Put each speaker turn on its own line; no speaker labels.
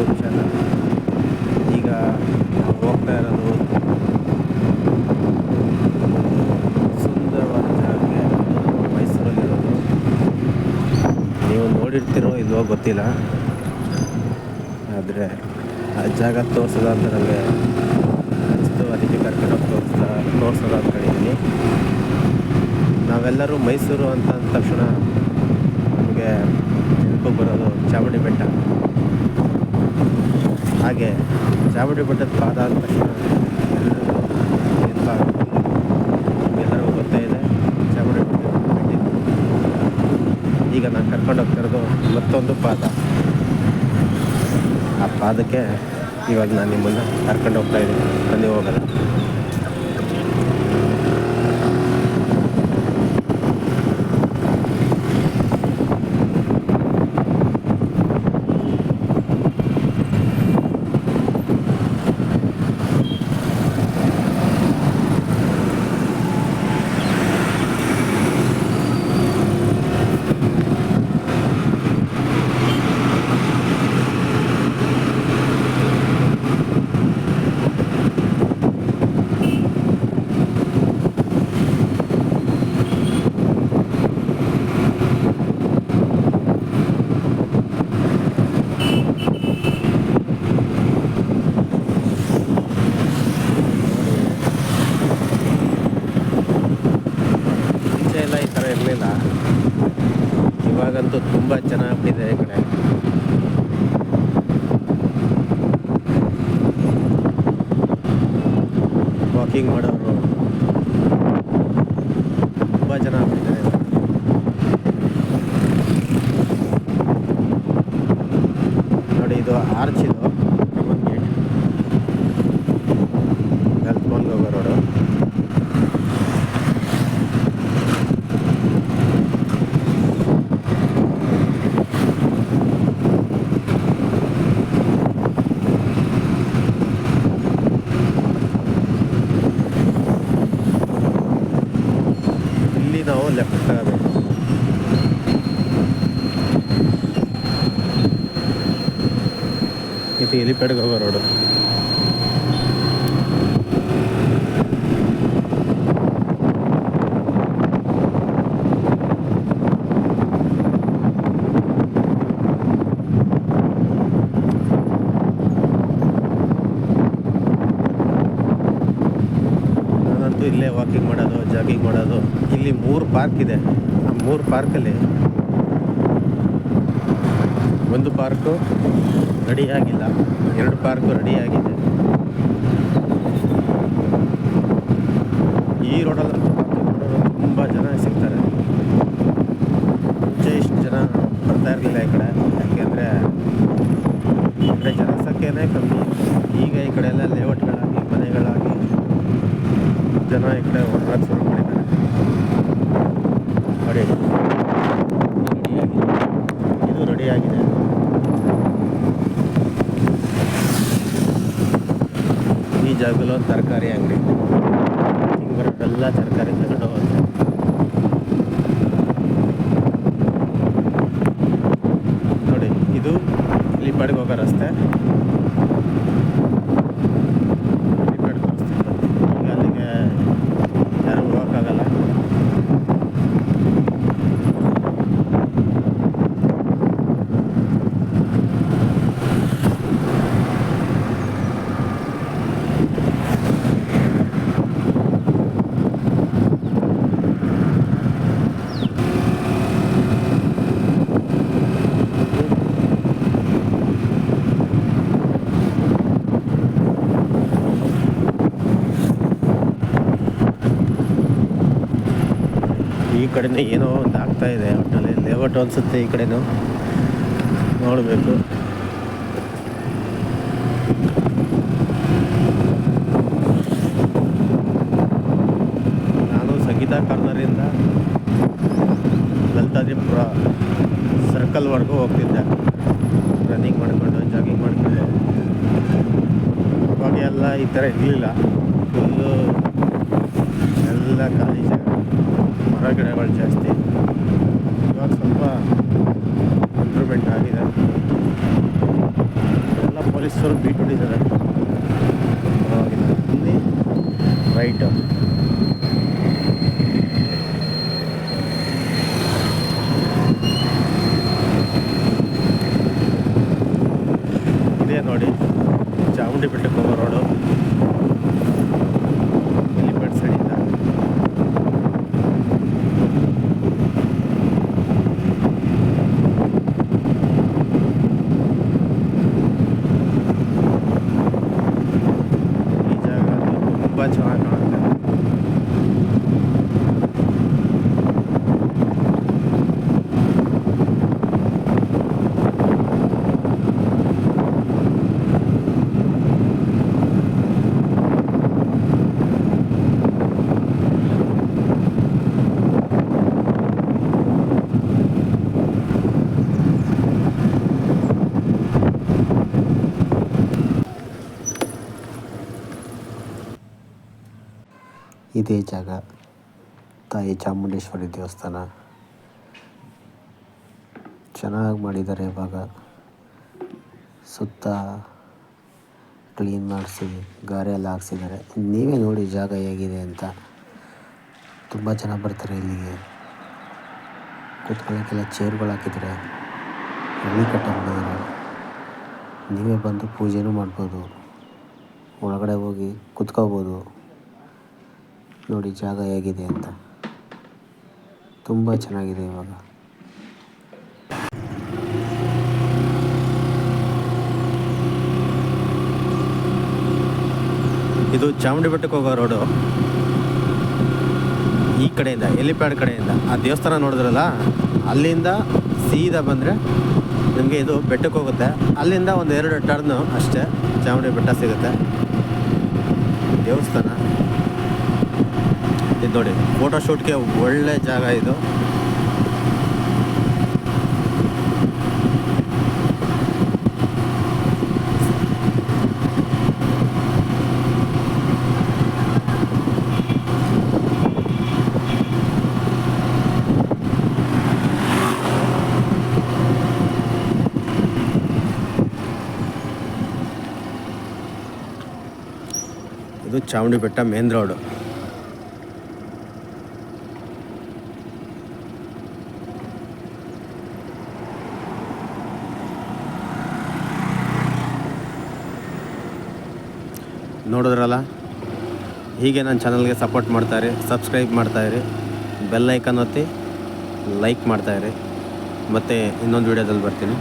YouTube channel ಈಗ ನಾವು ಹೋಗ್ತಾ ಇರೋದು ಸುಂದರವಾದ ಜಾಗ ಮೈಸೂರಲ್ಲಿರೋದು. ನೀವು ನೋಡಿರ್ತೀರೋ ಇಲ್ವೋ ಗೊತ್ತಿಲ್ಲ. ಆದರೆ ಆ ಜಾಗ ತೋರಿಸೋದ ಅಂತ ನನಗೆ ಅನಿಸ್ತು ಅದಕ್ಕೆ ಕರ್ಕೊಂಡೋಗಿ ತೋರಿಸ್ತಾ ತೋರಿಸೋದು ಅಂದ್ಕೊಂಡಿದ್ದೀನಿ ನಾವೆಲ್ಲರೂ ಮೈಸೂರು ಅಂತ ಅಂದ ತಕ್ಷಣ ನಮಗೆ ನೆನಪು ಬರೋದು ಚಾಮುಂಡಿ ಬೆಟ್ಟ ಹಾಗೆ ಚಾಮುಂಡಿ ಬೆಟ್ಟದ ಪಾದ ಆದ ತಕ್ಷಣ ಎಲ್ಲರಿಗೂ ಗೊತ್ತೇ ಇದೆ. ಚಾಮುಂಡಿ ಬೆಟ್ಟ ಈಗ ನಾನು ಕರ್ಕೊಂಡು ಹೋಗ್ತಿರೋದು ಮತ್ತೊಂದು ಪಾದ. ಆ ಪಾದಕ್ಕೆ ಇವಾಗ ನಾನು ನಿಮ್ಮನ್ನು ಕರ್ಕೊಂಡು ಹೋಗ್ತಾ ಇದ್ದೀನಿ. ಬನ್ನಿ ಹೋಗೋಣ ಮುಂಚೆ ಎಲ್ಲ ಈ ಥರ ಇರಲಿಲ್ಲ ತುಂಬ ಚೆನ್ನಾಗ್ಬಿಟ್ಟಿದೆ ಈ ಕಡೆ ವಾಕಿಂಗ್ ಮಾಡೋರು ತುಂಬ ಇವಾಗ. ನೋಡಿ ಇದು ಆರ್ಚ್ ಇದು ಕಮನ್ ಗೇಟ್ ಎಲ್ತ್ಕೊಂಡು ಹೋಗೋ ರೋಡು ಇಲ್ಲಿ ನಾವು ಲೆಫ್ಟ್ ತಗೋಬೇಕು ಇದು ಎಲಿಪ್ಯಾಡ್ಗೆ ಹೋಗೋ ರೋಡು ಇಲ್ಲೇ ವಾಕಿಂಗ್ ಮಾಡೋದು ಜಾಗಿಂಗ್ ಮಾಡೋದು. ಇಲ್ಲಿ ಮೂರು ಪಾರ್ಕ್ ಇದೆ. ಆ ಮೂರು ಪಾರ್ಕಲ್ಲಿ ಒಂದು ಪಾರ್ಕು ರೆಡಿ ಆಗಿಲ್ಲ ಎರಡು ಪಾರ್ಕು ಆಗಿದೆ ಈ ರೋಡಲ್ಲಿ ತುಂಬ ಜನ ಸಿಗ್ತಾರೆ. ಮುಂಚೆ ಇಷ್ಟು ಜನ ಬರ್ತಾ ಇರಲಿಲ್ಲ ಈ ಕಡೆ. ಯಾಕೆಂದರೆ ಈ ಕಡೆ ಜನಸಂಖ್ಯೆನೇ ಕಮ್ಮಿ ಈಗ ಈ ಕಡೆ ಎಲ್ಲ ಲೇಔಟ್ಗಳಾಗಿ ಮನೆಗಳಾಗಿ ಜನ ಈ ಕಡೆ ಹೊರಗೆ ಶುರು ಮಾಡಿದ್ದಾರೆ ನೋಡಿ ಇದು ರೆಡಿಯಾಗಿದೆ ಈ ಜಾಗದಲ್ಲಿ ಒಂದು ತರಕಾರಿ ಅಂಗಡಿ ಹಿಂಗೆ ತರಕಾರಿ ತಗೊಂಡು ಹೋಗುತ್ತೆ. ನೋಡಿ ಇದು ಇಲ್ಲಿ ಹೋಗೋ ರಸ್ತೆ. ಕಡೆನೇ ಏನೋ ಒಂದು ಆಗ್ತಾ ಇದೆ. ಒಟ್ಟಲ್ಲಿ ಲೇಔಟ್ ಅನಿಸುತ್ತೆ ಈ ಕಡೆನೂ. ನೋಡಬೇಕು. ನಾನು ಸಂಗೀತ ಕಾರ್ನರಿಂದ ಸರ್ಕಲ್ ಸರ್ಕಲ್ವರೆಗೂ ಹೋಗ್ತಿದ್ದೆ. ರನ್ನಿಂಗ್ ಮಾಡಿಕೊಂಡು ಜಾಗಿಂಗ್ ಮಾಡಿಕೊಂಡು. ಅವಾಗ ಎಲ್ಲ ಈ ಥರ ಇರಲಿಲ್ಲ. ಫುಲ್ಲು ಎಲ್ಲ ಖಾಲಿ ಜಾಗ. ಮರ ಗಿಡಗಳು ಜಾಸ್ತಿ. ಇವಾಗ ಸ್ವಲ್ಪ ಇಂಪ್ರೂವ್ಮೆಂಟ್ ಆಗಿದೆ. ಎಲ್ಲ ಪೊಲೀಸರು ಬೀಟ್ ಹೊಡಿದ್ದಾರೆ ಪರವಾಗಿಲ್ಲ. ಇಲ್ಲಿ ನೋಡಿ ಚಾಮುಂಡಿ ಬೆಟ್ಟಕ್ಕೆ ಹೋಗೋ ರೋಡು ಇಲ್ಲಿ ಬೆಡ್ ಸೈಡಿಂದ ಈ ಜಾಗ ತುಂಬ ಚೆನ್ನಾಗಿ ಕಾಣುತ್ತೆ ಇದೇ ಜಾಗ ತಾಯಿ ಚಾಮುಂಡೇಶ್ವರಿ ದೇವಸ್ಥಾನ. ಚೆನ್ನಾಗಿ ಮಾಡಿದ್ದಾರೆ ಇವಾಗ. ಸುತ್ತ ಕ್ಲೀನ್ ಮಾಡಿಸಿ, ಗಾರೆ ಎಲ್ಲ ಹಾಕ್ಸಿದ್ದಾರೆ. ನೀವೇ ನೋಡಿ ಜಾಗ ಹೇಗಿದೆ ಅಂತ. ತುಂಬ ಜನ ಬರ್ತಾರೆ ಇಲ್ಲಿಗೆ. ಕೂತ್ಕೊಳ್ಳೋಕ್ಕೆಲ್ಲ ಚೇರ್ಗಳು ಹಾಕಿದ್ದಾರೆ. ಎಣ್ಣೆ ಕಟ್ಟ ಮಾಡಿದ್ದಾರೆ ನೀವೇ ಬಂದು ಪೂಜೆನೂ ಮಾಡ್ಬೋದು. ಒಳಗಡೆ ಹೋಗಿ ಕುತ್ಕೋಬೋದು. ನೋಡಿ ಜಾಗ ಹೇಗಿದೆ ಅಂತ. ತುಂಬ ಚೆನ್ನಾಗಿದೆ ಇವಾಗ. ಇದು ಚಾಮುಂಡಿ ಬೆಟ್ಟಕ್ಕೆ ಹೋಗೋ ರೋಡು. ಈ ಕಡೆಯಿಂದ, ಎಲಿಪ್ಯಾಡ್ ಕಡೆಯಿಂದ. ಆ ದೇವಸ್ಥಾನ ನೋಡಿದ್ರಲ್ಲ, ಅಲ್ಲಿಂದ ಸೀದಾ ಬಂದರೆ ನಿಮಗೆ ಇದು ಬೆಟ್ಟಕ್ಕೆ ಹೋಗುತ್ತೆ. ಅಲ್ಲಿಂದ ಒಂದು ಎರಡು ಟರ್ನು ಅಷ್ಟೇ ಚಾಮುಂಡಿ ಬೆಟ್ಟ ಸಿಗುತ್ತೆ. ದೇವಸ್ಥಾನ. ಇದು ನೋಡಿ ಫೋಟೋಶೂಟ್ಗೆ ಒಳ್ಳೆ ಜಾಗ ಇದು. ಇದು ಚಾಮುಂಡಿ ಬೆಟ್ಟ ಮೇನ್ ರೋಡು. ನೋಡಿದ್ರಲ್ಲ? ಹೀಗೆ ನನ್ನ ಚಾನಲ್ಗೆ ಸಪೋರ್ಟ್ ಮಾಡ್ತಾಯಿರಿ ಸಬ್ಸ್ಕ್ರೈಬ್ ಮಾಡ್ತಾಯಿರಿ ಬೆಲ್ ಐಕನ್ ಒತ್ತಿ ಲೈಕ್ ಮಾಡ್ತಾಯಿರಿ ಮತ್ತು ಇನ್ನೊಂದು ವೀಡಿಯೋದಲ್ಲಿ ಬರ್ತೀನಿ.